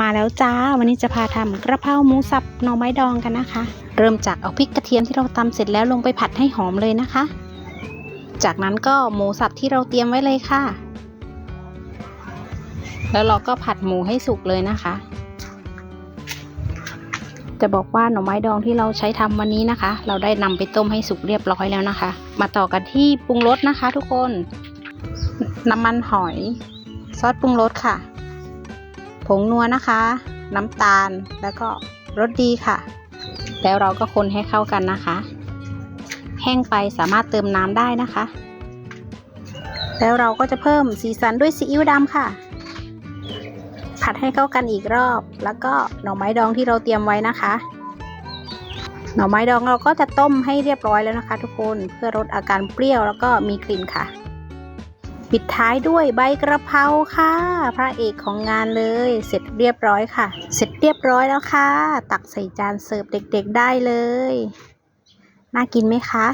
มาแล้วจ้า วันนี้จะพาทำกระเพราหมูสับหน่อไม้ดองกันนะคะ เริ่มจากเอาพริกกระเทียมที่เราตำเสร็จแล้วลงไปผัดให้หอมเลยนะคะ จากนั้นก็หมูสับที่เราเตรียมไว้เลยค่ะ แล้วเราก็ผัดหมูให้สุกเลยนะคะ จะบอกว่าหน่อไม้ดองที่เราใช้ทำวันนี้นะคะ เราได้นำไปต้มให้สุกเรียบร้อยแล้วนะคะ มาต่อกันที่ปรุงรสนะคะ ทุกคนน้ำมันหอย ซอสปรุงรสค่ะ ผงนัวนะคะ น้ำตาลแล้วก็รสดีค่ะ แล้วเราก็คนให้เข้ากันนะคะ แห้งไปสามารถเติมน้ำได้นะคะ แล้วเราก็จะเพิ่มสีสันด้วยซีอิ๊วดำค่ะ ผัดให้เข้ากันอีกรอบ แล้วก็หน่อไม้ดองที่เราเตรียมไว้นะคะ หน่อไม้ดองเราก็จะต้มให้เรียบร้อยแล้วนะคะ ทุกคนเพื่อลดอาการเปรี้ยวแล้วก็มีกลิ่นค่ะ ปิดท้ายด้วยใบกระเพราค่ะ พระเอกของงานเลย เสร็จเรียบร้อยค่ะ เสร็จเรียบร้อยแล้วค่ะ ตักใส่จานเสิร์ฟเด็กๆได้เลย น่ากินไหมคะ